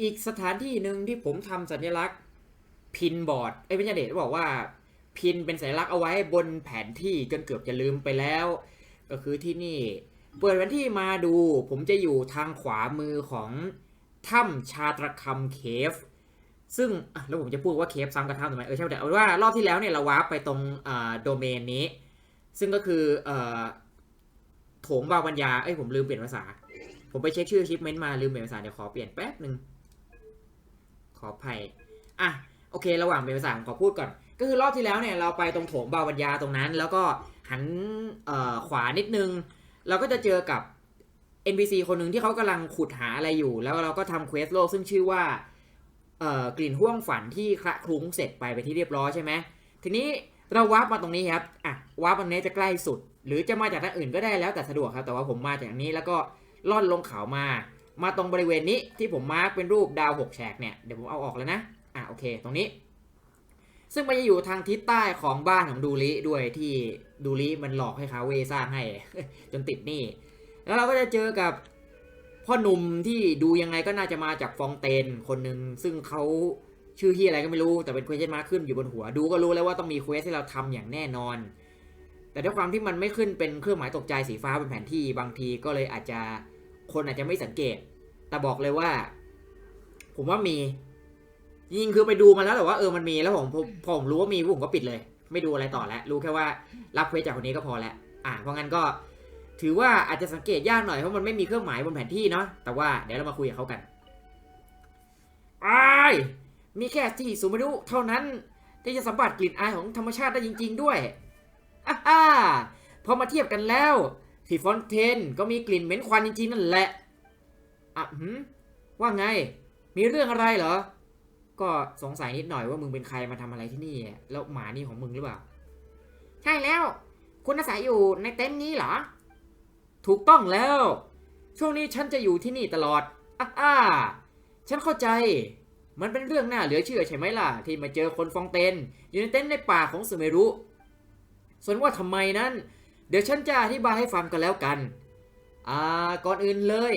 อีกสถานที่หนึ่งที่ผมทำสัญลักษณ์พินบอร์ดเอ้ยไม่ใช่เดชบอกว่า พินเป็นสัญลักษณ์เอาไว้บนแผนที่จนเกือบจะลืมไปแล้ว ก็คือที่นี่ เปิดแผนที่มาดู ผมจะอยู่ทางขวามือของถ้ำชาตรคำเคฟ ซึ่งแล้วผมจะพูดว่าเคฟซ้ำกับถ้ำทำไมเออใช่แต่เอาว่ารอบที่แล้วเนี่ยเราวาร์ปไปตรงอ่าโดเมนนี้ ซึ่งก็คือเอ่อโถงบาวัญญาเอ้ยผมลืมเปลี่ยนภาษา ผมไปเช็คชื่อชิปเมนต์มาลืมเปลี่ยนภาษาเดี๋ยวขอเปลี่ยนแป๊บหนึ่ง ออภัยอะโอเค ระหว่างเปลี่ยนภาษาผมขอพูดก่อน ก็คือรอบที่แล้วเนี่ยเราไปตรงโถงบาวัญญาตรงนั้น แล้วก็หันขวานิดนึง เราก็จะเจอกับ NPC คนหนึ่งที่เขากำลังขุดหาอะไรอยู่ แล้วเราก็ทำเควสโลกซึ่งชื่อว่ากลิ่นห่วงฝันที่คละคลุ้งเสร็จไปไปที่เรียบร้อยใช่ไหมทีนี้เราวาร์ปมาตรงนี้ครับอะวาร์ปตรงนี้จะใกล้สุด หรือจะมาจากทางอื่นก็ได้แล้วแต่สะดวกครับ แต่ว่าผมมาจากนี้แล้วก็ล่อนลงเขามา มาตรงบริเวณนี้ที่ผมมาร์กเป็นรูปดาวหกแฉกเนี่ยเดี๋ยวผมเอาออกแล้วนะอะโอเคตรงนี้ ซึ่งมันจะอยู่ทางทิศใต้ของบ้านของดูริด้วยที่ดูริมันหลอกให้คาเวสร้างให้ จนติดหนี้แล้วเราก็จะเจอกับพ่อหนุ่มที่ดูยังไงก็น่าจะมาจากฟองเตนคนหนึ่งซึ่งเขาชื่อที่อะไรก็ไม่รู้แต่เป็น question mark ขึ้นอยู่บนหัวดูก็รู้แล้วว่าต้องมีเควสที่เราทำอย่างแน่นอน แต่ด้วยความที่มันไม่ขึ้นเป็นเครื่องหมายตกใจสีฟ้าบนแผนที่บางทีก็เลยอาจจะ คนอาจจะไม่สังเกต แต่บอกเลยว่า ผมว่ามีจริงคือไปดูมาแล้วแต่ว่าเออมันมีแล้วผมผมผมรู้ว่ามีผมก็ปิดเลย ไม่ดูอะไรต่อแล้ว รู้แค่ว่ารับเควสจากคนนี้ก็พอแล้วอะเพราะงั้นก็ ถือว่าอาจจะสังเกตยากหน่อยเพราะมันไม่มีเครื่องหมายบนแผนที่เนาะแต่ว่าเดี๋ยวเรามาคุยกับเขากันไอมีแค่ที่สูมารุเท่านั้นที่จะสัมผัสกลิ่นอายของธรรมชาติได้จริง ๆ ด้วยอ่าฮ่าพอมาเทียบกันแล้ว ที่ฟอนเทนก็มีกลิ่นเหม็นควันจริงๆนั่นแหละอะหืมว่าไง มีเรื่องอะไรเหรอ ก็สงสัยนิดหน่อยว่ามึงเป็นใครมาทำอะไรที่นี่แล้วหมานี่ของมึงหรือเปล่า ใช่แล้ว คุณอาศัยอยู่ในเต็นท์นี้เหรอ ถูกต้องแล้ว ช่วงนี้ฉันจะอยู่ที่นี่ตลอดอ่าอ่าฉันเข้าใจ มันเป็นเรื่องน่าเหลือเชื่อใช่ไหมล่ะ ที่มาเจอคนฟองเตนอยู่ในเต็นท์ในป่าของสุเมรุ ส่วนว่าทำไมนั้น เดี๋ยวฉันจะอธิบายให้ฟังกันแล้วกัน อ่า ก่อนอื่นเลย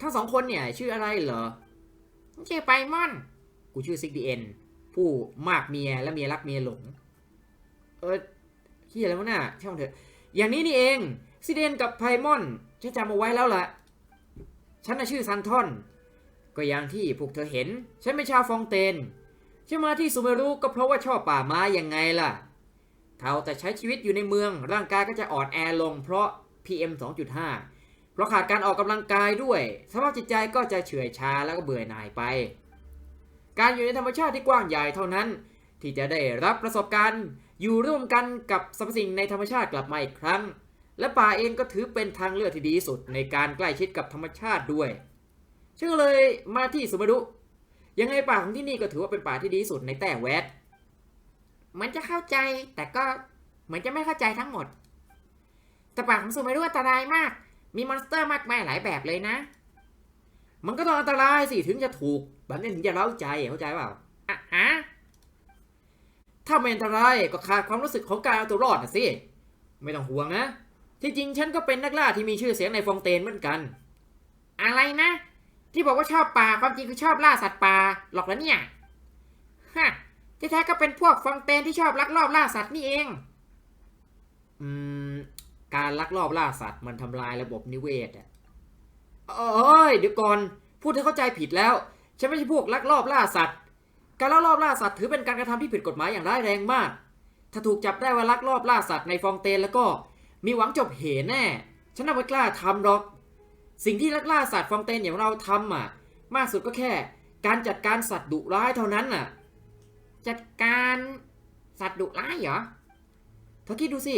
ทั้งสองคนเนี่ย ชื่ออะไรเหรอชื่อไปมอน กูชื่อซิกดีเอ็นผู้มากเมียและเมียรักเมียหลง เออที่อะไรวะน่ะช่างมันเถอะ อย่างนี้นี่เองซิเดนกับไพมอนฉันจำเอาไว้แล้วล่ะ ฉันน่ะชื่อซันทอน ก็อย่างที่พวกเธอเห็น ฉันเป็นชาวฟองเตนฉันมาที่ซูเมรุก็เพราะว่าชอบป่าไม้ยังไงล่ะ เท่าแต่ใช้ชีวิตอยู่ในเมือง ร่างกายก็จะอ่อนแอลงเพราะ PM 2.5 เพราะขาดการออกกำลังกายด้วยสภาพจิตใจก็จะเฉื่อยชาแล้วก็เบื่อหน่ายไป การอยู่ในธรรมชาติที่กว้างใหญ่เท่านั้น ที่จะได้รับประสบการณ์อยู่ร่วมกันกับสรรพสิ่งในธรรมชาติกลับมาอีกครั้ง และป่าเองก็ถือเป็นทางเลือกที่ดีสุดในการใกล้ชิดกับธรรมชาติด้วยฉันก็เลยมาที่สุมารุยังไงป่าของที่นี่ก็ถือว่าเป็นป่าที่ดีสุดในแต่แวด เหมันจะเข้าใจ แต่ก็เหมือนจะไม่เข้าใจทั้งหมดแต่ป่าของสุมารุอันตรายมาก มีมอนสเตอร์มากมายหลายแบบเลยนะ มันก็ต้องอันตรายสิถึงจะถูก แบบนี้ถึงจะเล้าใจเข้าใจเปล่าอะฮะถ้าไม่อันตรายก็ขาดความรู้สึกของการเอาตัวรอดนะสิ ไม่ต้องห่วงนะ ที่จริงฉันก็เป็นนักล่าที่มีชื่อเสียงในฟองเตนเหมือนกัน อะไรนะ ที่บอกว่าชอบป่าความจริงคือชอบล่าสัตว์ป่าหรอกแล้วเนี่ยฮะ ที่แท้ก็เป็นพวกฟองเตนที่ชอบลักลอบล่าสัตว์นี่เอง อืม การลักลอบล่าสัตว์มันทำลายระบบนิเวศอะเอ้ยเดี๋ยวก่อน พูดให้เข้าใจผิดแล้ว ฉันไม่ใช่พวกลักลอบล่าสัตว์ การลักลอบล่าสัตว์ถือเป็นการกระทำที่ผิดกฎหมายอย่างร้ายแรงมาก ถ้าถูกจับได้ว่าลักลอบล่าสัตว์ในฟองเตนแล้วก็มีหวังจบเหแน่ ฉันน่าไม่กล้าทำหรอก สิ่งที่ลักล่าสัตว์ฟองเตนอย่างเราทำอะ มากสุดก็แค่ การจัดการสัตว์ดุร้ายเท่านั้นน่ะ จัดการสัตว์ดุร้ายเหรอเธอคิดดูสิ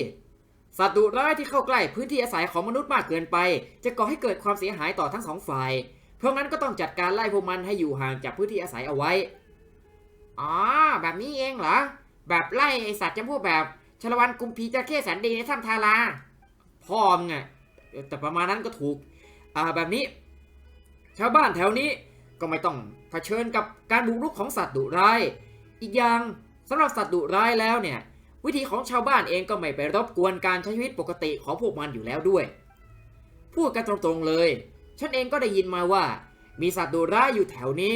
สัตว์ดุร้ายที่เข้าใกล้พื้นที่อาศัยของมนุษย์มากเกินไป จะก่อให้เกิดความเสียหายต่อทั้งสองฝ่าย เพราะงั้นก็ต้องจัดการไล่พวกมันให้อยู่ห่างจากพื้นที่อาศัยเอาไว้ อ๋อ แบบนี้เองเหรอ แบบไล่ไอสัตว์จำพวกแบบชลวันกุมพีจระเข้แสนดีในถ้ำทาราพ่อมึงอะแต่ประมาณนั้นก็ถูก อ่าแบบนี้ ชาวบ้านแถวนี้ก็ไม่ต้องเผชิญกับการบุกรุกของสัตว์ดุร้าย อีกอย่างสำหรับสัตว์ดุร้ายแล้วเนี่ย วิธีของชาวบ้านเองก็ไม่ไปรบกวนการใช้ชีวิตปกติของพวกมันอยู่แล้วด้วย พูดกันตรงๆเลย ฉันเองก็ได้ยินมาว่า มีสัตว์ดุร้ายอยู่แถวนี้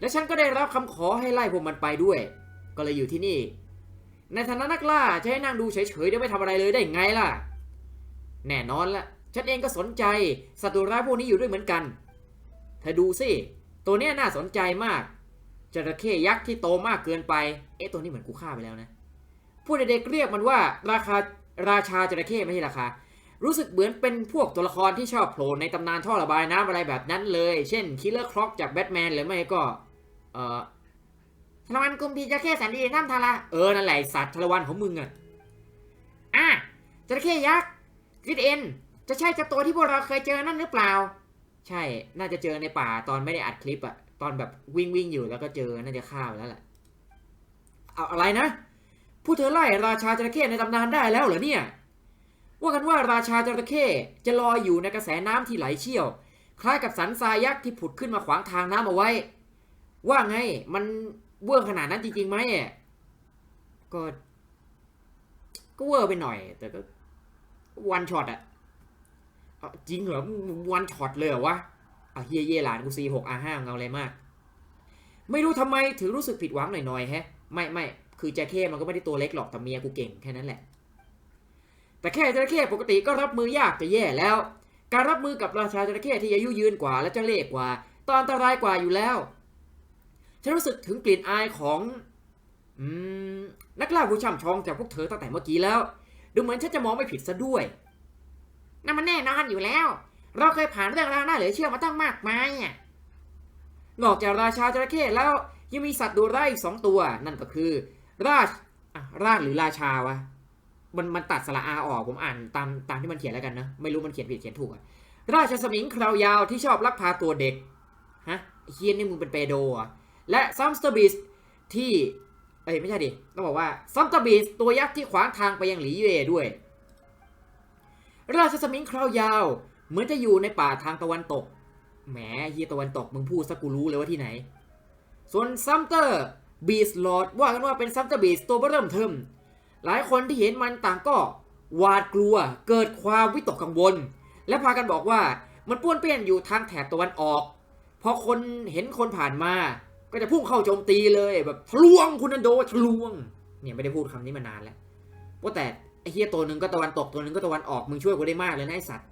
และฉันก็ได้รับคำขอให้ไล่พวกมันไปด้วย ก็เลยอยู่ที่นี่ ในฐานะนักล่าจะให้นั่งดูเฉยๆได้ไม่ทำอะไรเลยได้ไงล่ะ แน่นอนละฉันเองก็สนใจสัตว์ดุร้ายพวกนี้อยู่ด้วยเหมือนกัน เธอดูสิตัวนี้น่าสนใจมาก จระเข้ยักษ์ที่โตมากเกินไป เอ๊ะตัวนี้เหมือนกูฆ่าไปแล้วนะ ผู้เด็กๆเรียกมันว่าราคาราชาจระเข้ไม่ใช่ราคา รู้สึกเหมือนเป็นพวกตัวละครที่ชอบโผล่ในตำนานท่อระบายน้ำอะไรแบบนั้นเลย เช่นคิลเลอร์คล็อกจากแบทแมนหรือไม่ก็ เอ่อทรวันกุมพีจระเข้แสนดีน้ำทาราเออ นั่นแหละสัตว์ทรวันของมึงอะอะจระเข้ยักษ์กริดเอ็นจะใช่เจะตัวที่พวกเราเคยเจอนั่นหรือเปล่า ใช่น่าจะเจอในป่าตอนไม่ได้อัดคลิปอะ ตอนแบบวิ่งวิ่งอยู่แล้วก็เจอน่าจะฆ่าไปแล้วแหละเอาอะไรนะผู้เธอไล่ราชาจระเข้ในตำนานได้แล้วเหรอเนี่ย ว่ากันว่าราชาจระเข้จะลอยอยู่ในกระแสน้ำที่ไหลเชี่ยว คล้ายกับสันทรายยักษ์ที่ผุดขึ้นมาขวางทางน้ำเอาไว้ ว่าไงมันเวอร์ขนาดนั้นจริงๆไหมอะก็ ก็เวอร์ไปหน่อย แต่ก็วันช็อตอะจริงเหรอวันช็อตเลยเหรอวะ อะเฮียเย่หลานกูซีหกอาห้าเงาอะไรมาก ไม่รู้ทำไมถึงรู้สึกผิดหวังหน่อยๆแฮะ ไม่ไม่คือจระเข้มันก็ไม่ได้ตัวเล็กหรอกแต่เมียกูเก่งแค่นั้นแหละ แต่แค่จระเข้ปกติก็รับมือยากจะแย่แล้ว การรับมือกับราชาจระเข้ที่อายุยืนกว่าและเจะเล่ห์กว่า ตอนอันตรายกว่าอยู่แล้วฉันรู้สึกถึงกลิ่นอายของอืมนักล่าผู้ช่ำชองจากพวกเธอตั้งแต่เมื่อกี้แล้ว ดูเหมือนฉันจะมองไม่ผิดซะด้วยนั่นมันแน่นอนอยู่แล้ว เราเคยผ่านเรื่องราวน่าเหลือเชื่อมาตั้งมากมายอะนอกจากราชาจระเข้แล้วยังมีสัตว์ดุร้ายอีกสองตัว นั่นก็คือ ราชราชหรือราชาวะมันมันตัดสระอาออกผมอ่านตามตามที่มันเขียนแล้วกันนะไม่รู้มันเขียนผิดเขียนถูกอะราชสมิงคราวยาวที่ชอบลักพาตัวเด็กฮะเฮียนี่มึงเป็นเปโดอะและซัมสเตอร์บิสที่เอ้ยไม่ใช่ดิต้องบอกว่าซัมสเตอร์บิสตัวยักษ์ที่ขวางทางไปยังหลีเย่ด้วย ราชสมิงคราวยาว เหมือนจะอยู่ในป่าทางตะวันตก แหมเฮียตะวันตกมึงพูดสักกูรู้เลยว่าที่ไหน ส่วนซัมเตอร์บีสลอดว่ากันว่าเป็นซัมเตอร์บีสตัวเริ่มเทิมหลายคนที่เห็นมันต่างก็หวาดกลัวเกิดความวิตกกังวล และพากันบอกว่ามันป้วนเปี้ยนอยู่ทางแถบตะวันออก พอคนเห็นคนผ่านมา ก็จะพุ่งเข้าโจมตีเลยแบบทะลวงคุณนันโดทะลวง เนี่ยไม่ได้พูดคำนี้มานานแล้วว่าแต่ไอ้เฮียตัวหนึ่งก็ตะวันตกตัวหนึ่งก็ตะวันออกมึงช่วยกูได้มากเลยนะไอสัตว์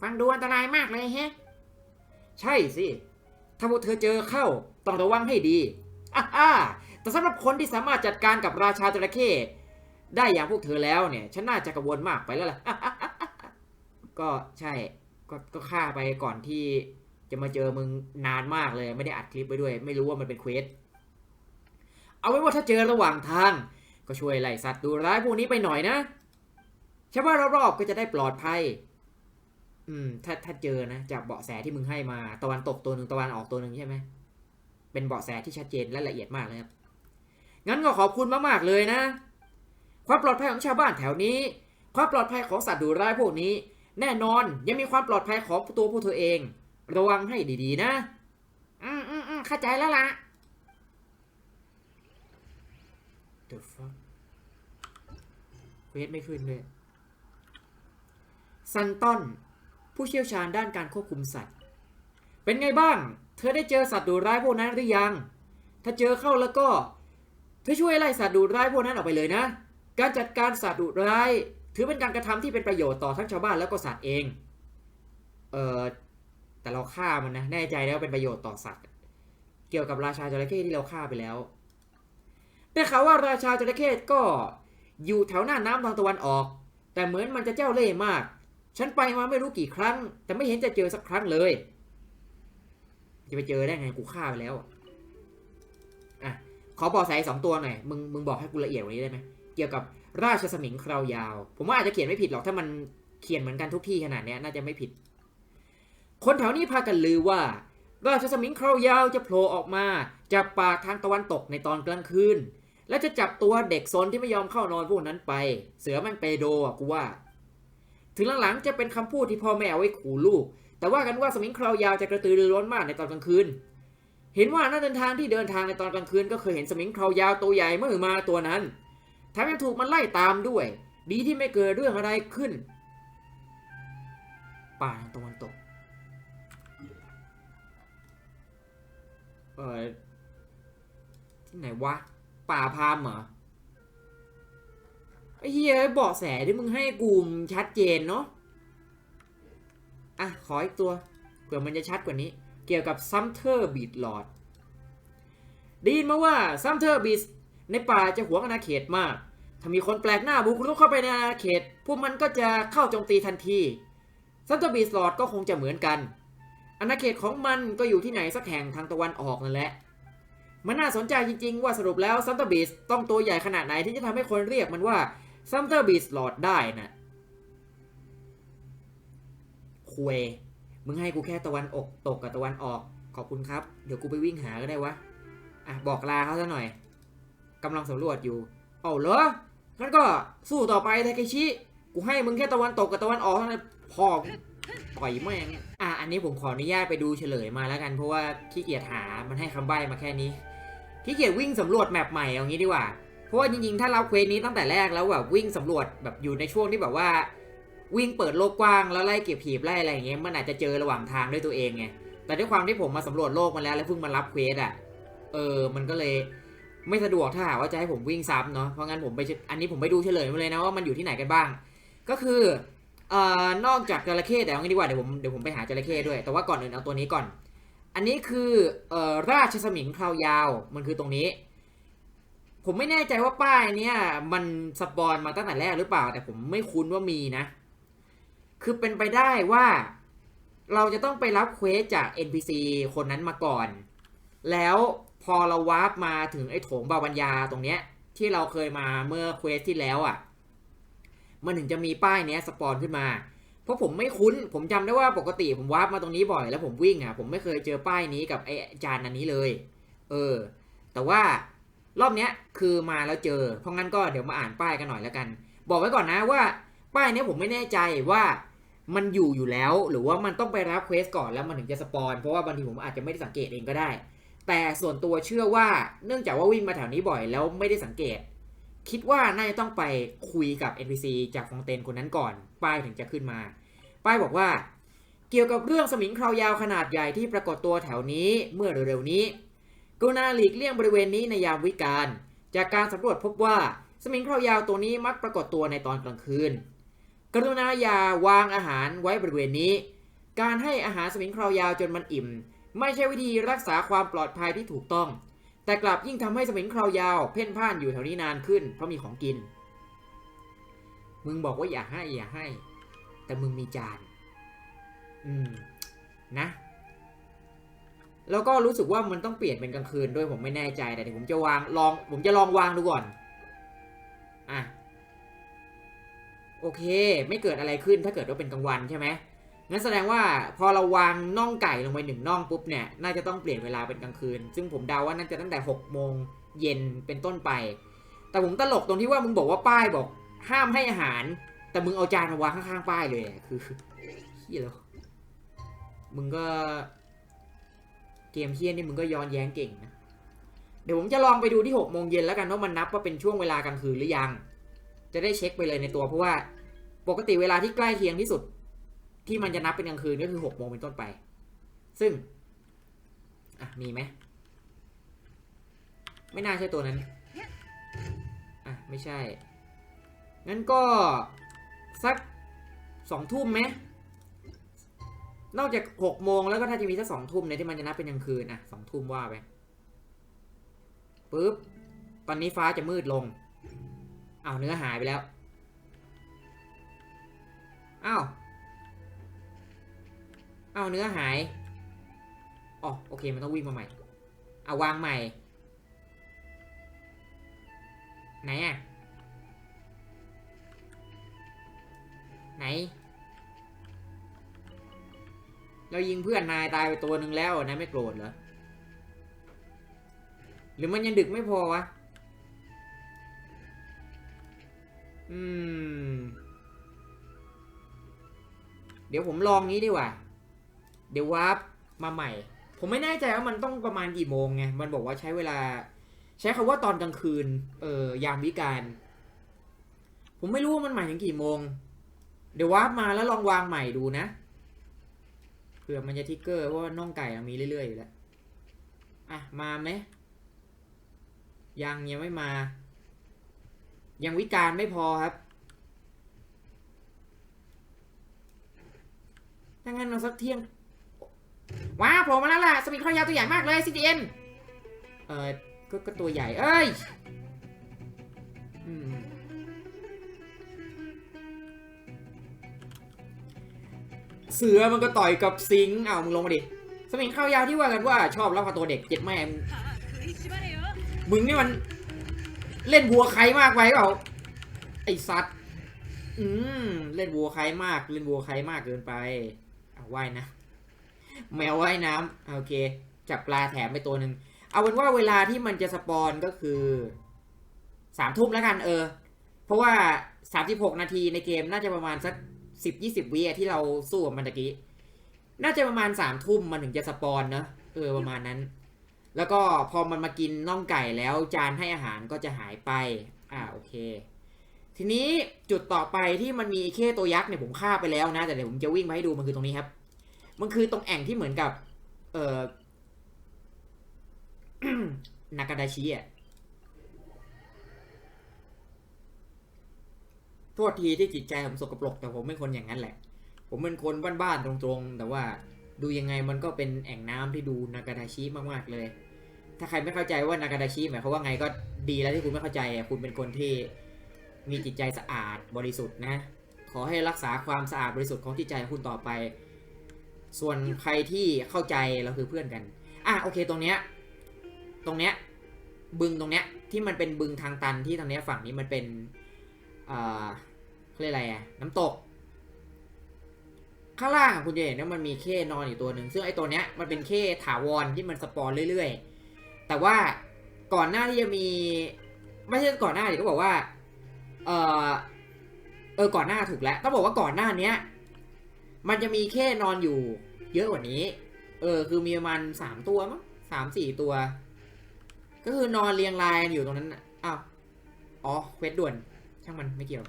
ฟังดูอันตรายมากเลยแฮะ ใช่สิ ถ้าพวกเธอเจอเข้า ต้องระวังให้ดีอ่าอ่าแต่สำหรับคนที่สามารถจัดการกับราชาจระเข้ได้อย่างพวกเธอแล้วเนี่ย ฉันน่าจะกังวลมากไปแล้วล่ะ ก็ใช่ก็ก็ฆ่าไปก่อนที่จะมาเจอมึงนานมากเลย ไม่ได้อัดคลิปไปด้วย ไม่รู้ว่ามันเป็นเควสเอาไว้ว่าถ้าเจอระหว่างทาง ก็ช่วยไล่สัตว์ดูร้ายพวกนี้ไปหน่อยนะชาวบ้ารอบๆก็จะได้ปลอดภัย อืม ถ้าถ้าเจอนะจากเบาะแสที่มึงให้มา ตะวันตกตัวหนึ่งตะวันออกตัวหนึ่งใช่ไหมเป็นเบาะแสที่ชัดเจนและละเอียดมากเลยครับ งั้นก็ขอบคุณมากๆเลยนะ ความปลอดภัยของชาวบ้านแถวนี้ ความปลอดภัยของสัตว์ดุร้ายพวกนี้ แน่นอนยังมีความปลอดภัยของตัวพวกเธอเอง ระวังให้ดีๆนะ อืมอืมอืมเข้าใจแล้วล่ะ The fuck เวสไม่ขึ้นเลยซันตัน ผู้เชี่ยวชาญด้านการควบคุมสัตว์ เป็นไงบ้าง เธอได้เจอสัตว์ดุร้ายพวกนั้นหรือยัง ถ้าเจอเข้าแล้วก็ เธอช่วยไล่สัตว์ดุร้ายพวกนั้นออกไปเลยนะ การจัดการสัตว์ดุร้าย ถือเป็นการกระทำที่เป็นประโยชน์ต่อทั้งชาวบ้านแล้วก็สัตว์เอง เออแต่เราฆ่ามันนะ แน่ใจแล้วาเป็นประโยชน์ต่อสัตว์ เกี่ยวกับราชาจระเข้ที่เราฆ่าไปแล้วได้ข่าวว่าราชาจระเข้ก็อยู่แถวหน้าน้ำทางตะวันออก แต่เหมือนมันจะเจ้าเล่ห์มาก ฉันไปมาไม่รู้กี่ครั้ง แต่ไม่เห็นจะเจอสักครั้งเลย จะไปเจอได้ไงกูฆ่าไปแล้วอะขอบอกสายสองตัวหน่อยมึงมึงบอกให้กูละเอียดกว่านี้ได้ไหมเกี่ยวกับราชสมิงคราวยาว ผมว่าอาจจะเขียนไม่ผิดหรอกถ้ามันเขียนเหมือนกันทุกที่ขนาดนี้น่าจะไม่ผิด คนแถวนี้พากันลือว่า ราชสมิงคราวยาวจะโผล่ออกมาจากป่าทางตะวันตกในตอนกลางคืนและจะจับตัวเด็กซนที่ไม่ยอมเข้านอนพวกนั้นไป เสือมันเปโดอะกูว่า ถึงหลังๆจะเป็นคำพูดที่พ่อแม่เอาไว้ขู่ลูก แต่ว่ากันว่าสมิงคราวยาวจะกระตือรือร้นมากในตอนกลางคืน เห็นว่านักเดินทางที่เดินทางในตอนกลางคืน ก็เคยเห็นสมิงคราวยาวตัวใหญ่เมื่อมาตัวนั้นแถมยังถูกมันไล่ตามด้วย ดีที่ไม่เกิดเรื่องอะไรขึ้น ป่าทางตะวันตกเออที่ไหนวะ ป่าพามเหรอ ไอ้เฮียเบาะแสที่มึงให้กูมชัดเจนเนาะอะ ขออีกตัวเผื่อมันจะชัดกว่านี้ เกี่ยวกับซัมเทอร์บีดลอดได้ยินมาว่าซัมเทอร์บีดในป่าจะหวงอาณาเขตมาก ถ้ามีคนแปลกหน้าบุกรุกเข้าไปในอาณาเขต พวกมันก็จะเข้าโจมตีทันทีซัมเทอร์บีดลอดก็คงจะเหมือนกัน อาณาเขตของมันก็อยู่ที่ไหนสักแห่งทางตะวันออกนั่นแหละมันน่าสนใจจริงๆ ว่าสรุปแล้วซัมเทอร์บีดต้องตัวใหญ่ขนาดไหนที่จะทำให้คนเรียกมันว่า ซัมเทอร์บีดลอดได้นะคุยมึงให้กูแค่ตะวันอกตกกับตะวันออก ขอบคุณครับ เดี๋ยวกูไปวิ่งหาก็ได้วะ อะ บอกลาเขาซะหน่อยกำลังสำรวจอยู่ เอาเหรองั้นก็สู้ต่อไปไทาเคชิ กูให้มึงแค่ตะวันตกกับตะวันออกเท่านั้นพอปล่อยแม่งอะ อันนี้ผมขออนุญาตไปดูเฉลยมาแล้วกันเพราะว่าขี้เกียจหา มันให้คำใบ้มาแค่นี้ขี้เกียจวิ่งสำรวจแมปใหม่เอางี้ดีกว่า เพราะว่าจริงๆ ถ้าเรับเควสนี้ตั้งแต่แรกแล้วแบบวิ่งสำรวจแบบอยู่ในช่วงที่แบบว่า วิ่งเปิดโลกกว้างแล้วไล่เก็บผีบไล่อะไรอย่างเงี้ยมันอาจจะเจอระหว่างทางด้วยตัวเองไงแต่ด้วยความที่ผมมาสำรวจโลกมาแล้วแล้วเพิ่งมารับเควสอะเออมันก็เลยไม่สะดวกถ้าหากว่าจะให้ผมวิ่งซ้ำเนาะเพราะงั้นผมไปอันนี้ผมไปดูเฉลยมาเลยนะว่ามันอยู่ที่ไหนกันบ้าง ก็คือเอ่อนอกจากจระเข้แต่เอางี้ดีกว่าเดี๋ยวผมเดี๋ยวผมไปหาจระเข้ด้วย แต่ว่าก่อนอื่นเอาตัวนี้ก่อน อันนี้คือเอ่อราชสมิงคราวยาวมันคือตรงนี้ ผมไม่แน่ใจว่าป้ายเนี้ยมันสปอนมาตั้งแต่แรกหรือเปล่า แต่ผมไม่คุ้นว่ามีนะ คือเป็นไปได้ว่า เราจะต้องไปรับเควสจาก NPC คนนั้นมาก่อน แล้วพอเราวาร์ปมาถึงไอ้โถงบาวัญญาตรงเนี้ย ที่เราเคยมาเมื่อเควสที่แล้วอะ่ะ มันถึงจะมีป้ายเนี้ยสปอนขึ้นมา เพราะผมไม่คุ้น ผมจำได้ว่าปกติผมวาร์ปมาตรงนี้บ่อยแล้วผมวิ่งอะ่ะ ผมไม่เคยเจอป้ายนี้กับไอ้จานอันนี้เลย เออ แต่ว่า รอบเนี้ยคือมาแล้วเจอ เพราะงั้นก็เดี๋ยวมาอ่านป้ายกันหน่อยแล้วกัน บอกไว้ก่อนนะว่า ป้ายเนี้ยผมไม่แน่ใจว่ามันอยู่อยู่แล้ว หรือว่ามันต้องไปรับเควสก่อนแล้วมันถึงจะสปอนเพราะว่าบางทีผมอาจจะไม่ได้สังเกตเองก็ได้ แต่ส่วนตัวเชื่อว่าเนื่องจากว่าวิ่งมาแถวนี้บ่อยแล้วไม่ได้สังเกต คิดว่าน่าจะต้องไปคุยกับ NPC จากฟองเตนคนนั้นก่อน ป้ายถึงจะขึ้นมา ป้ายบอกว่า เกี่ยวกับเรื่องสมิงคราวยาวขนาดใหญ่ที่ปรากฏตัวแถวนี้เมื่อเร็วๆนี้ กรุณาหลีกเลี่ยงบริเวณนี้ในยามวิกาล จากการสำรวจพบว่าสมิงคราวยาวตัวนี้มักปรากฏตัวในตอนกลางคืน กรุณาอย่าวางอาหารไว้บริเวณนี้ การให้อาหารสมิงคราวยาวจนมันอิ่ม ไม่ใช่วิธีรักษาความปลอดภัยที่ถูกต้อง แต่กลับยิ่งทำให้สมิงคราวยาว เพ่นพ่านอยู่แถวนี้นานขึ้น เพราะมีของกิน มึงบอกว่าอย่าให้อย่าให้ แต่มึงมีจาน อืม นะ แล้วก็รู้สึกว่ามันต้องเปลี่ยนเป็นกลางคืนด้วยผมไม่แน่ใจแต่เดี๋ยวผมจะวางลองผมจะลองวางดูก่อนอะโอเค ไม่เกิดอะไรขึ้นถ้าเกิดว่าเป็นกลางวันใช่ไหมงั้นแสดงว่าพอเราวางน่องไก่ลงไปหนึ่งน่องปุ๊บเนี่ยน่าจะต้องเปลี่ยนเวลาเป็นกลางคืน ซึ่งผมเดาว่าน่าจะตั้งแต่หกโมงเย็นเป็นต้นไป แต่ผมตลกตรงที่ว่ามึงบอกว่าป้ายบอก ห้ามให้อาหาร แต่มึงเอาจานมาวางข้างๆป้ายเลยคือเฮียเหรอมึงก็ เกมเฮี้ยนี่มึงก็ย้อนแย้งเก่งนะ เดี๋ยวผมจะลองไปดูที่หกโมงเย็นแล้วกันว่ามันนับว่าเป็นช่วงเวลากลางคืนหรือยัง จะได้เช็คไปเลยในตัวเพราะว่าปกติเวลาที่ใกล้เคียงที่สุด ที่มันจะนับเป็นกลางคืนก็คือหกโมงเป็นต้นไป ซึ่งอะมีไหมไม่น่าใช่ตัวนั้นอะไม่ใช่งั้นก็สักสองทุ่มไหม นอกจากหกโมงแล้วก็ถ้าจะมีสักสองทุ่มเนี่ยที่มันจะนับเป็นกลางคืนอะสองทุ่มว่าไปปุ๊บ ตอนนี้ฟ้าจะมืดลงอ้าวเนื้อหายไปแล้วอ้าวอ้าวเนื้อหายอ๋อโอเคมันต้องวิ่งมาใหม่เอาวางใหม่ ไหนอะไหน เรายิงเพื่อนนายตายไปตัวหนึ่งแล้วนายไม่โกรธเหรอ หรือมันยังดึกไม่พอวะ อืม เดี๋ยวผมลองนี้ดีกว่า เดี๋ยววาร์ปมาใหม่ ผมไม่แน่ใจว่ามันต้องประมาณกี่โมงไง มันบอกว่าใช้เวลา ใช้คำว่าตอนกลางคืน เออยามวิการ ผมไม่รู้ว่ามันหมายถึงกี่โมง เดี๋ยววาร์ปมาแล้วลองวางใหม่ดูนะ ผื่อมันจะทิกเกอร์เพราะว่าน่องไก่เรามีเรื่อยๆอยู่แล้ว อะ มาไหมยังยังไม่มา ยังวิการไม่พอครับถ้างั้นเราสักเที่ยง ว้าโผล่มาแล้วล่ะ สมิงข้อยาวตัวใหญ่มากเลย CTN เออก็ก็ตัวใหญ่ เอ้ย เสือมันก็ต่อยกับสิงอ้าวมึงลงมาดิสมิงข้าวยาวที่ว่ากันว่าชอบรับพาตัวเด็กเจ็ดแม่งมึงนี่มันเล่นวัวใครมากไปเปล่าไอสัตว์อืมเล่นวัวใครมากเล่นวัวใครมากเกินไปเอาว่ายนะแมวว่ายน้ำโอเค จับปลาแถมไปตัวหนึ่งเอาเป็นว่าเวลาที่มันจะสปอนก็คือสามทุ่มแล้วกันเออ เพราะว่าสามสิบหกนาทีในเกมน่าจะประมาณสัก สิบยี่สิบวิที่เราสู้กับมันตะกี้ น่าจะประมาณสามทุ่มมันถึงจะสปอนเนอะเออประมาณนั้น แล้วก็พอมันมากินน่องไก่แล้วจานให้อาหารก็จะหายไป อ่าโอเค ทีนี้จุดต่อไปที่มันมีไอ้เข้ตัวยักษ์เนี่ยผมฆ่าไปแล้วนะ แต่เดี๋ยวผมจะวิ่งมาให้ดูมันคือตรงนี้ครับ มันคือตรงแอ่งที่เหมือนกับ เอ่อนากาดาชิอะ โทษทีที่จิตใจผมสกปรกแต่ผมเป็นคนอย่างนั้นแหละ ผมเป็นคนบ้านๆตรงๆ แต่ว่าดูยังไงมันก็เป็นแอ่งน้ำที่ดูนากาดาชิมากๆเลย ถ้าใครไม่เข้าใจว่านากาดาชิหมายความว่าไงก็ดีแล้วที่คุณไม่เข้าใจคุณเป็นคนที่มีจิตใจสะอาดบริสุทธิ์นะ ขอให้รักษาความสะอาดบริสุทธิ์ของจิตใจคุณต่อไป ส่วนใครที่เข้าใจเราคือเพื่อนกัน อะโอเคตรงเนี้ย ตรงเนี้ยบึงตรงเนี้ยที่มันเป็นบึงทางตันที่ตรงเนี้ยฝั่งนี้มันเป็น เขาเรียกอะไรอะน้ำตก ข้างล่างคุณจะเห็นว่ามันมีเข้นอนอยู่ตัวหนึ่งซึ่งไอ้ตัวเนี้ยมันเป็นเข้ถาวรที่มันสปอนเรื่อยๆ แต่ว่าก่อนหน้าที่จะมี ไม่ใช่ก่อนหน้าเดิต้องบอกว่า เออเออก่อนหน้าถูกแล้วต้องบอกว่าก่อนหน้าเนี้ย มันจะมีเข้นอนอยู่ เยอะกว่านี้ เออ คือมีประมาณสามตัวมั้งสามสี่ตัว ก็คือนอนเรียงรายกันอยู่ตรงนั้นอ้าวอ๋อเควสด่วน ช่างมันไม่เกี่ยว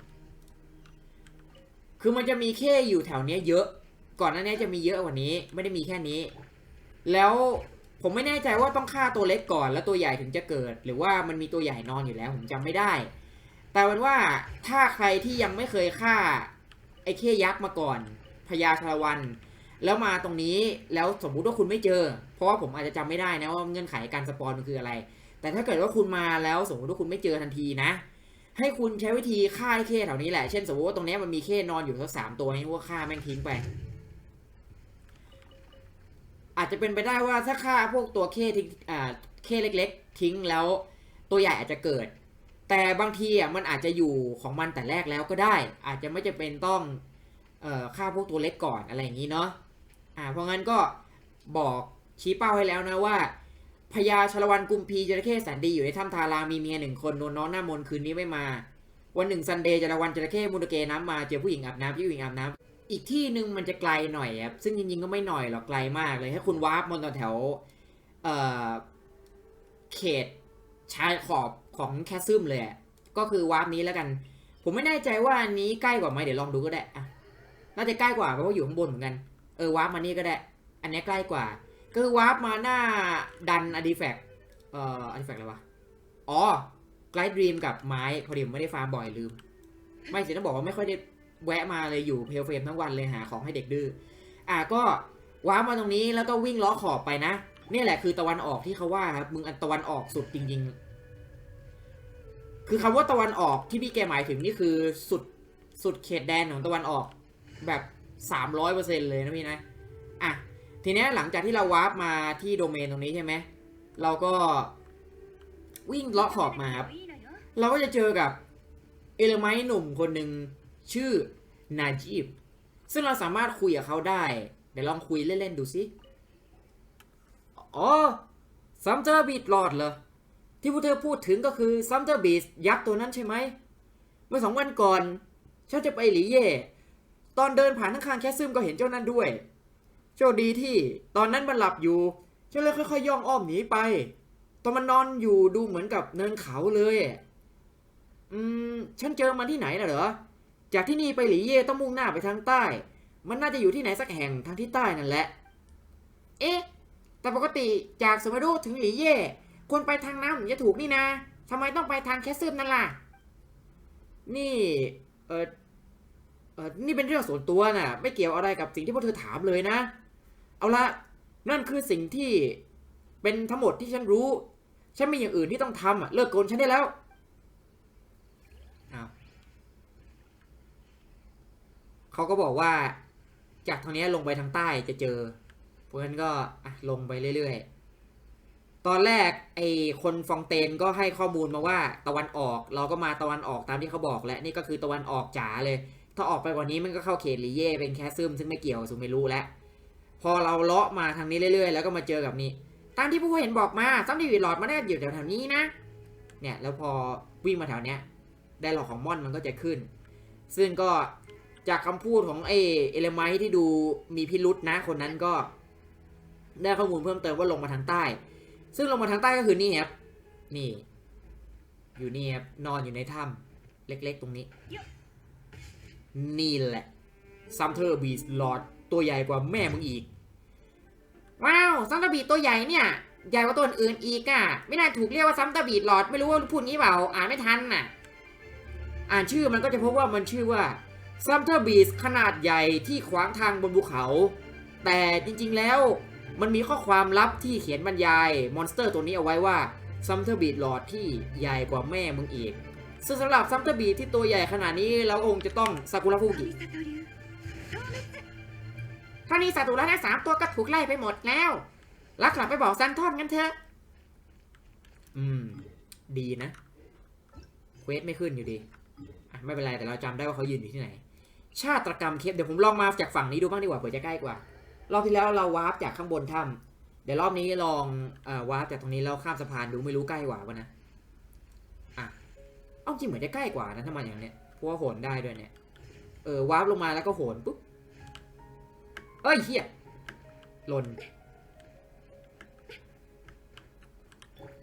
คือมันจะมีเข้อยู่แถวเนี้ยเยอะ ก่อนหน้านี้จะมีเยอะกว่านี้ ไม่ได้มีแค่นี้ แล้วผมไม่แน่ใจว่าต้องฆ่าตัวเล็กก่อนแล้วตัวใหญ่ถึงจะเกิด หรือว่ามันมีตัวใหญ่นอนอยู่แล้ว ผมจำไม่ได้ แต่เป็นว่าถ้าใครที่ยังไม่เคยฆ่าไอ้เข้ยักษ์มาก่อนพญาชาละวัน แล้วมาตรงนี้แล้วสมมุติว่าคุณไม่เจอ เพราะว่าผมอาจจะจำไม่ได้นะว่าเงื่อนไขการสปอนมันคืออะไร แต่ถ้าเกิดว่าคุณมาแล้วสมมติว่าคุณไม่เจอทันทีนะ ให้คุณใช้วิธีฆ่าไอ้เข้แถวนี้แหละ เช่นสมมติว่าตรงนี้มันมีเข้นอนอยู่สักสามตัวให้ว่าฆ่าแม่งทิ้งไป อาจจะเป็นไปได้ว่าถ้าฆ่าพวกตัวเข้ทิ้งอ่าเข้เล็ก ๆ ทิ้งแล้ว ตัวใหญ่อาจจะเกิด แต่บางทีอะมันอาจจะอยู่ของมันแต่แรกแล้วก็ได้ อาจจะไม่จะเป็นต้องเอ่อฆ่าพวกตัวเล็กก่อนอะไรอย่างนี้เนาะอ่าเพราะงั้นก็บอกชี้เป้าให้แล้วนะว่า พญาชลวันกุมพีจระเข้แสนดีอยู่ในถ้ำทารามีเมียหนึ่งคนโดนน้องหน้ามนคืนนี้ไม่มา วันหนึ่งซันเดย์จระวันจระเข้มุนเกน้ำมาเจอผู้หญิงอาบน้ำผู้หญิงอาบน้ำอีกที่หนึ่งมันจะไกลหน่อยครับซึ่งจริงๆก็ไม่หน่อยหรอกไกลมากเลยให้คุณวาร์ปบนแถวเอ่อเขตชายขอบของแคสซึมเลยก็คือวาร์ปนี้แล้วกัน ผมไม่แน่ใจว่าอันนี้ใกล้กว่าไหมเดี๋ยวลองดูก็ได้น่าจะใกล้กว่าเพราะว่าอยู่ข้างบนเหมือนกันเออวาร์ปมานี่ก็ได้ อันนี้ใกล้กว่า ก็คือวาร์ปมาหน้าดันอดีแฟกเอ่ออดีแฟกอะไรวะ อ๋อไกด์ดรีมกับไม้พอดีมไม่ได้ฟาร์มบ่อยลืม ไม่สิต้องบอกว่าไม่ค่อยได้แวะมาเลยอยู่เพลเฟรมทั้งวันเลยหาของให้เด็กดื้อ อะก็วาร์ปมาตรงนี้แล้วก็วิ่งล้อขอบไปนะนี่แหละคือตะวันออกที่เขาว่าครับมึงอันตะวันออกสุดจริง ๆ คือคำว่าตะวันออกที่พี่แกหมายถึงนี่คือสุดสุดเขตแดนของตะวันออกแบบสามร้อยเปอร์เซ็นเลยนะพี่นะ อะ ทีนี้หลังจากที่เราวาร์ปมาที่โดเมนตรงนี้ใช่ไหมเราก็วิ่งเลาะขอบมาครับ เราก็จะเจอกับเอลไมหนุ่มคนหนึ่งชื่อนาจีบซึ่งเราสามารถคุยกับเขาได้ เดี๋ยวลองคุยเล่น ๆ ดูสิอ๋อซัมเตอร์บีดหลอดเหรอ ที่พวกเธอพูดถึงก็คือซัมเตอร์บีดยักษ์ตัวนั้นใช่ไหม เมื่อสองวันก่อน ฉันจะไปหลีเย่ ตอนเดินผ่านข้างๆแคสซึมก็เห็นเจ้านั้นด้วย โชคดีที่ตอนนั้นมันหลับอยู่ฉันเลยค่อยๆย่องอ้อมหนีไป ตอนมันนอนอยู่ดูเหมือนกับเนินเขาเลย อืม ฉันเจอมันที่ไหนน่ะเหรอ จากที่นี่ไปหลีเย่ต้องมุ่งหน้าไปทางใต้ มันน่าจะอยู่ที่ไหนสักแห่งทางที่ใต้นั่นแหละ เอ๊ะ แต่ปกติจากสมารุถึงหลีเย่ควรไปทางน้ำจะถูกนี่นะทำไมต้องไปทางแคสซึมนั่นล่ะ นี่ เออเออนี่เป็นเรื่องส่วนตัวน่ะ ไม่เกี่ยวอะไรกับสิ่งที่พวกเธอถามเลยนะ เอาละนั่นคือสิ่งที่เป็นทั้งหมดที่ฉันรู้ ฉันมีอย่างอื่นที่ต้องทำอะเลิกโกนฉันได้แล้วอ้าวเขาก็บอกว่า จากทางนี้ลงไปทางใต้จะเจอเพราะฉะนั้นก็อะลงไปเรื่อยๆ ตอนแรกไอ้คนฟองเตนก็ให้ข้อมูลมาว่า ตะวันออกเราก็มาตะวันออกตามที่เขาบอกและนี่ก็คือตะวันออกจ๋าเลย ถ้าออกไปกว่านี้มันก็เข้าเขตหลีเย่เป็นแคสซึมซึ่งไม่เกี่ยวสุไม่รู้แล้ว พอเราเลาะมาทางนี้เรื่อย ๆ แล้วก็มาเจอกับนี่ตามที่ผู้เห็นบอกมาซัมดีวีหลอดมาได้อยู่แถวๆนี้นะ เนี่ยแล้วพอวิ่งมาแถวเนี้ยได้หลอกของม่อนมันก็จะขึ้น ซึ่งก็จากคำพูดของไอเอเลไมที่ดูมีพิรุษนะ คนนั้นก็ได้ข้อมูลเพิ่มเติมว่าลงมาทางใต้ ซึ่งลงมาทางใต้ก็คือนี่ครับ นี่ อยู่นี่ครับ นอนอยู่ในถ้ำเล็กๆ ตรงนี้ นี่แหละซัมเทอร์บีสลอดตัวใหญ่กว่าแม่มึงอีก ว้าวซัมเตอร์บีตัวใหญ่เนี่ย ใหญ่กว่าตัวอื่นอีกอะ่ะ ไม่น่าถูกเรียกว่าซัมเตอร์บีหลอด ไม่รู้ว่าพูดงี้เปล่า อ่านไม่ทันน่ะ อ่านชื่อมันก็จะพบว่ามันชื่อว่าซัมเตอร์บีสขนาดใหญ่ที่ขวางทางบนภูเขา แต่จริงๆแล้วมันมีข้อความลับที่เขียนบรรยายมอนสเตอร์ตัวนี้เอาไว้ว่าซัมเตอร์บีหลอดที่ใหญ่กว่าแม่มึงอีก ซึ่งสำหรับซัมเตอร์บีที่ตัวใหญ่ขนาดนี้เราคงจะต้องซากุระฟูกิ ท่านี้สัตว์ดุร้ายทั้งสามตัวก็ถูกไล่ไปหมดแล้วแล้วกลับไปบอกซันทอนกันเถอะ อืม ดีนะ เควสไม่ขึ้นอยู่ดี อะ ไม่เป็นไร แต่เราจำได้ว่าเขายืนอยู่ที่ไหน ชาตรกรรมเคปเดี๋ยวผมลองมาจากฝั่งนี้ดูบ้างดีกว่าเผื่อจะใกล้กว่า รอบที่แล้วเราวาร์ปจากข้างบนถ้ำเดี๋ยวรอบนี้ลองอวาร์ปจากตรงนี้แล้วข้ามสะพานดูไม่รู้ใกล้กว่าปะนะ อะเอ้าจริงเหมือนจะใกล้กว่านะถ้ามาอย่างเนี้ยเพราะว่าโหนได้ด้วยเนี่ย เออวาร์ปลงมาแล้วก็โหนปุ๊บ เอ้ยเฮียหล่น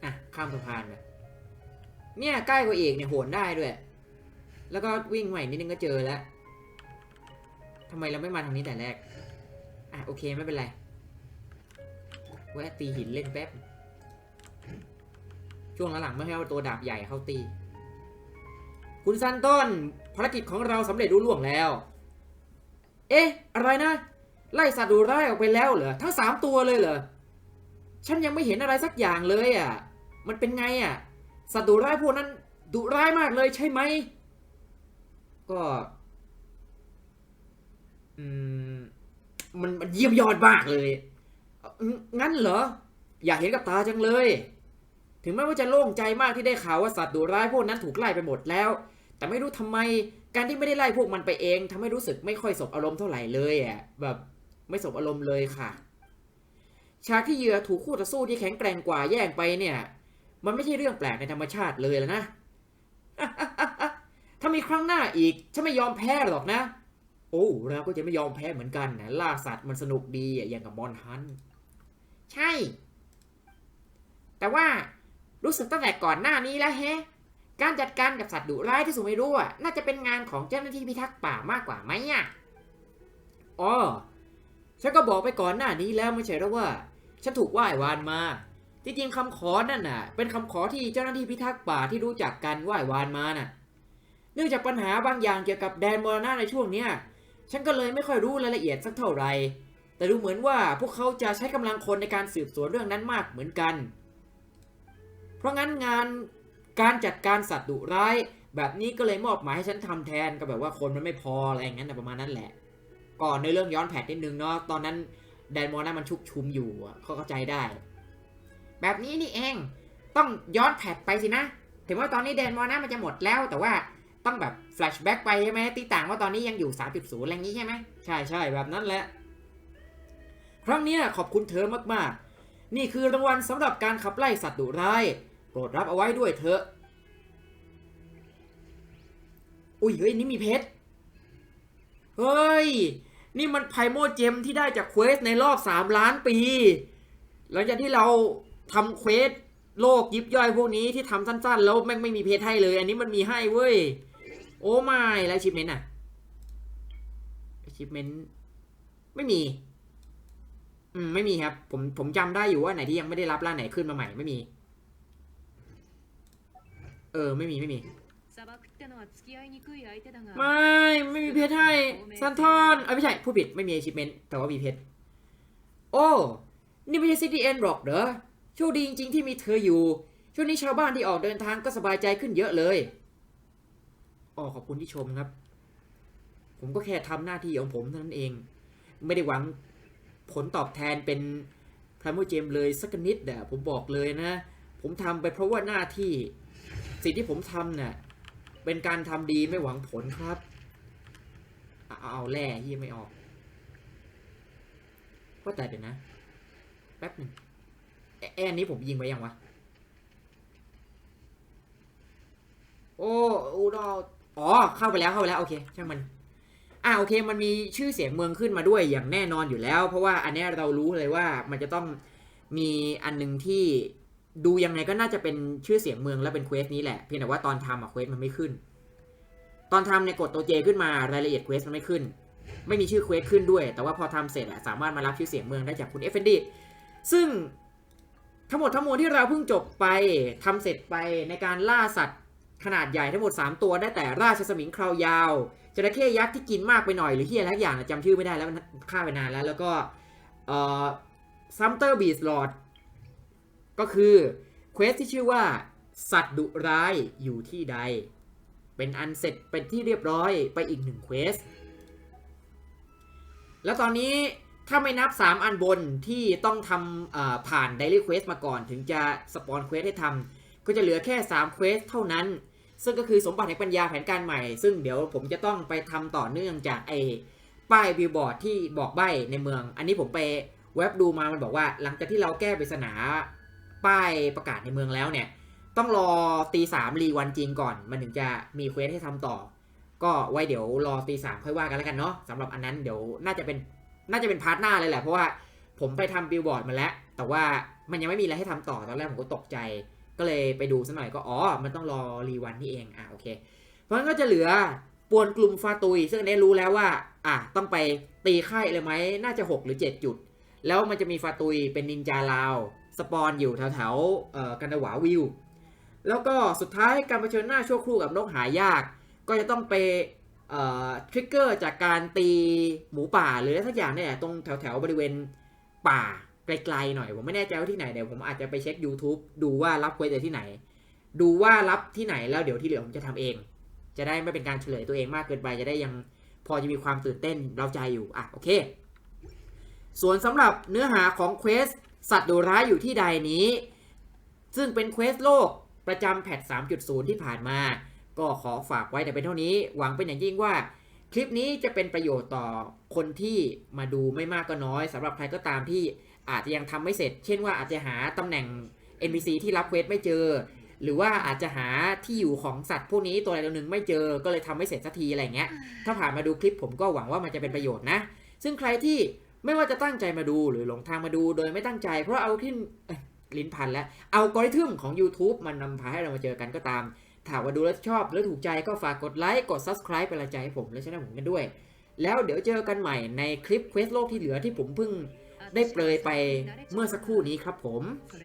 อะ ข้ามสะพานไปเนี่ยใกล้กว่าเอกเนี่ยโหนได้ด้วย แล้วก็วิ่งใหม่นิดนึงก็เจอแล้วทำไมเราไม่มาทางนี้แต่แรก อะ โอเค ไม่เป็นไรแวะตีหินเล่นแป๊บ ช่วงหลังๆไม่ให้เอาตัวดาบใหญ่เข้าตี คุณซันต้นภารกิจของเราสำเร็จรุ่ล่วงแล้ว เอ๊ะ อะไรนะ ไล่สัตว์ดุร้ายออกไปแล้วเหรอทั้งสามตัวเลยเหรอฉันยังไม่เห็นอะไรสักอย่างเลยอะ มันเป็นไงอะ สัตว์ดุร้ายพวกนั้นดุร้ายมากเลยใช่ไหม ก็ อืม มันมันเยี่ยมยอดมากเลย งั้นเหรอ อยากเห็นกับตาจังเลย ถึงแม้ว่าจะโล่งใจมากที่ได้ข่าวว่าสัตว์ดุร้ายพวกนั้นถูกไล่ไปหมดแล้ว แต่ไม่รู้ทำไม การที่ไม่ได้ไล่พวกมันไปเองทำให้รู้สึกไม่ค่อยสบอารมณ์เท่าไหร่เลยอะ แบบ ไม่สบอารมณ์เลยค่ะ ฉากที่เหยื่อถูกคู่ต่อสู้ที่แข็งแกร่งกว่าแย่งไปเนี่ย มันไม่ใช่เรื่องแปลกในธรรมชาติเลยแล้วนะ ถ้ามีครั้งหน้าอีกฉันไม่ยอมแพ้หรอกนะ โอ้เราก็จะไม่ยอมแพ้เหมือนกันนะล่าสัตว์มันสนุกดีอย่างกับมอนฮัน ใช่ แต่ว่ารู้สึกตั้งแต่ก่อนหน้านี้แล้วแฮะการจัดการกับสัตว์ดุร้ายที่สุดไม่รู้อะน่าจะเป็นงานของเจ้าหน้าที่พิทักษ์ป่ามากกว่าไหมอะอ๋อ ฉันก็บอกไปก่อนหน้านี้แล้วไม่ใช่หรือว่า ฉันถูกไหว้วานมาที่จริงคำขอนั่นน่ะ เป็นคำขอที่เจ้าหน้าที่พิทักษ์ป่าที่รู้จักกันไหว้วานมาน่ะ เนื่องจากปัญหาบางอย่างเกี่ยวกับแดนมรณะในช่วงเนี้ยฉันก็เลยไม่ค่อยรู้รายละเอียดสักเท่าไหร่แต่ดูเหมือนว่าพวกเขาจะใช้กำลังคนในการสืบสวนเรื่องนั้นมากเหมือนกัน เพราะงั้นงานการจัดการสัตว์ดุร้าย แบบนี้ก็เลยมอบหมายให้ฉันทำแทนก็แบบว่าคนมันไม่พออะไรอย่างนั้นประมาณนั้นแหละ ก่อนในเรื่องย้อนแผดนิดนึงเนาะตอนนั้นแดนมอร์นามันชุกชุมอยู่เขาเข้าใจได้ แบบนี้นี่เองต้องย้อนแผดไปสินะ ถึงว่าตอนนี้แดนมอร์นามันจะหมดแล้ว แต่ว่าต้องแบบแฟลชแบ็กไปใช่ไหมตีต่างว่าตอนนี้ยังอยู่ 3.0อะไรอย่างนี้ใช่ไหมใช่ใช่แบบนั้นแหละ ครั้งนี้ขอบคุณเธอมากๆ นี่คือรางวัลสำหรับการขับไล่สัตว์ดุร้ายโปรดรับเอาไว้ด้วยเถอะอุ้ยเฮ้ยนี่มีเพชร เฮ้ย นี่มันไพโมเจมที่ได้จากเควสในรอบ 3 ล้านปี หลังจากที่เราทำเควสโลกยิบย่อยพวกนี้ที่ทำสั้นๆ แล้วแม่งไม่มีเพชรให้เลย อันนี้มันมีให้เว้ย โอ้ไม่แล้วชิปเมนต์อะชิปเมนต์ไม่มี อืม ไม่มีครับ ผมผมจำได้อยู่ว่าไหนที่ยังไม่ได้รับร่าไหนขึ้นมาใหม่ไม่มี เออ ไม่มีไม่มี ไม่ ไม่มีเพชรให้ซันทอนเอ้ยไม่ใช่ผู้ผิดไม่มี achievement แต่ว่ามีเพชร โอ้ นี่ไม่ใช่ซิตี้เอ็นหรอกเหรอ โชคดีจริงๆที่มีเธออยู่ ช่วงนี้ชาวบ้านที่ออกเดินทางก็สบายใจขึ้นเยอะเลยอ๋อขอบคุณที่ชมครับ ผมก็แค่ทำหน้าที่ของผมเท่านั้นเอง ไม่ได้หวังผลตอบแทนเป็นพร i มเจมเลยสักนิดเด๋อผมบอกเลยนะ ผมทำไปเพราะว่าหน้าที่ สิ่งที่ผมทำน่ะ เป็นการทำดีไม่หวังผลครับเอาเอาแร่ที่ไม่ออกว่าแต่เดี๋ยวนะ แป๊บหนึ่งแอแอนนี้ผมยิงไปยังวะ โอ้อูดออ๋อ เข้าไปแล้วเข้าไปแล้ว โอเค ช่างมัน อ่าโอเค มันมีชื่อเสียงเมืองขึ้นมาด้วยอย่างแน่นอนอยู่แล้ว เพราะว่าอันนี้เรารู้เลยว่ามันจะต้องมีอันหนึ่งที่ ดูยังไงก็น่าจะเป็นชื่อเสียงเมืองและเป็นเควสนี้แหละ เพียงแต่ว่าตอนทำอะเควสมันไม่ขึ้น ตอนทำเนี่ยกดตัวเจขึ้นมารายละเอียดเควสมันไม่ขึ้น ไม่มีชื่อเควสขึ้นด้วย แต่ว่าพอทำเสร็จอะสามารถมารับชื่อเสียงเมืองได้จากคุณเอฟเฟนดีซึ่งทั้งหมดทั้งมวลที่เราเพิ่งจบไปทำเสร็จไปในการล่าสัตว์ขนาดใหญ่ทั้งหมด 3 ตัวได้แต่ราชสมิงคราวยาวจระเข้ยักษ์ที่กินมากไปหน่อยหรือที่อะไรอย่างจำชื่อไม่ได้แล้วมันฆ่าไปนานแล้ว แล้วก็เอ่อซัมเตอร์บีสลอด ก็คือเควสที่ชื่อว่า สัตว์ดุร้ายอยู่ที่ใด เป็นอันเสร็จเป็นที่เรียบร้อยไปอีกหนึ่งเควสแล้วตอนนี้ถ้าไม่นับ 3 อันบนที่ต้องทำผ่าน Daily Quest มาก่อน ถึงจะสปอนเควสให้ทำก็จะเหลือแค่3เควสเท่านั้น ซึ่งก็คือสมบัติแห่งปัญญาแผนการใหม่ ซึ่งเดี๋ยวผมจะต้องไปทำต่อเนื่องจากไอ้ป้ายบิลบอร์ดที่บอกใบ้ในเมือง อันนี้ผมไปเว็บดูมามันบอกว่าหลังจากที่เราแก้ปริศนา ป้ายประกาศในเมืองแล้วเนี่ย ต้องรอตีสามรีวันจริงก่อน มันถึงจะมีเควสให้ทำต่อ ก็ไว้เดี๋ยวรอตีสามค่อยว่ากันแล้วกันเนาะสำหรับอันนั้นเดี๋ยวน่าจะเป็นน่าจะเป็นพาร์ทหน้าเลยแหละเพราะว่าผมไปทำบิลบอร์ดมาแล้ว แต่ว่ามันยังไม่มีอะไรให้ทำต่อตอนแรกผมก็ตกใจ ก็เลยไปดูสักหน่อยก็อ๋อ มันต้องรอรีวันนี่เองอะโอเค เพราะงั้นก็จะเหลือปวนกลุ่มฟาตุย ซึ่งอันนี้รู้แล้วว่า อะต้องไปตีค่ายเลยไหมน่าจะ 6 หรือ 7 จุด แล้วมันจะมีฟาตุยเป็นนินจาลาว สปอนอยู่แถวๆเอ่อกันดาหวาวิว แล้วก็สุดท้ายการเผชิญหน้าชั่วครู่กับนกหายาก ก็จะต้องไปทริกเกอร์จากการตีหมูป่าหรืออะไรสักอย่างเนี่ยตรงแถวๆบริเวณป่าไกลๆหน่อย ผมไม่แน่ใจว่าที่ไหนเดี๋ยวผมอาจจะไปเช็ค YouTube ดูว่ารับเควสจากที่ไหน ดูว่ารับที่ไหนแล้วเดี๋ยวที่เหลือผมจะทำเอง จะได้ไม่เป็นการเฉลยตัวเองมากเกินไปจะได้ยังพอจะมีความตื่นเต้นเราใจอยู่อะโอเค ส่วนสำหรับเนื้อหาของเควส สัตว์ดุร้ายอยู่ที่ใดนี้ ซึ่งเป็นเควสโลกประจำแพท 3.0 ที่ผ่านมา ก็ขอฝากไว้แต่เป็นเท่านี้ หวังเป็นอย่างยิ่งว่า คลิปนี้จะเป็นประโยชน์ต่อคนที่มาดูไม่มากก็น้อยสำหรับใครก็ตามที่อาจจะยังทำไม่เสร็จ เช่นว่าอาจจะหาตำแหน่ง NPC ที่รับเควสไม่เจอ หรือว่าอาจจะหาที่อยู่ของสัตว์พวกนี้ตัวใดตัวหนึ่งไม่เจอ ก็เลยทำไม่เสร็จสักทีอะไรเงี้ย ถ้าผ่านมาดูคลิปผมก็หวังว่ามันจะเป็นประโยชน์นะ ซึ่งใครที่ ไม่ว่าจะตั้งใจมาดูหรือหลงทางมาดูโดยไม่ตั้งใจ เพราะเอาที่ลิ้นพันแล้วเอากริทึมของ YouTube มันนำพาให้เรามาเจอกันก็ตามถ้าว่าดูแล้วชอบแล้วถูกใจก็ฝากกดไลค์กด Subscribe เป็นกำลังใจให้ผมและช่องผมกันด้วย แล้วเดี๋ยวเจอกันใหม่ในคลิปเควสโลกที่เหลือที่ผมเพิ่งได้เปรยไปเมื่อสักครู่นี้ครับผม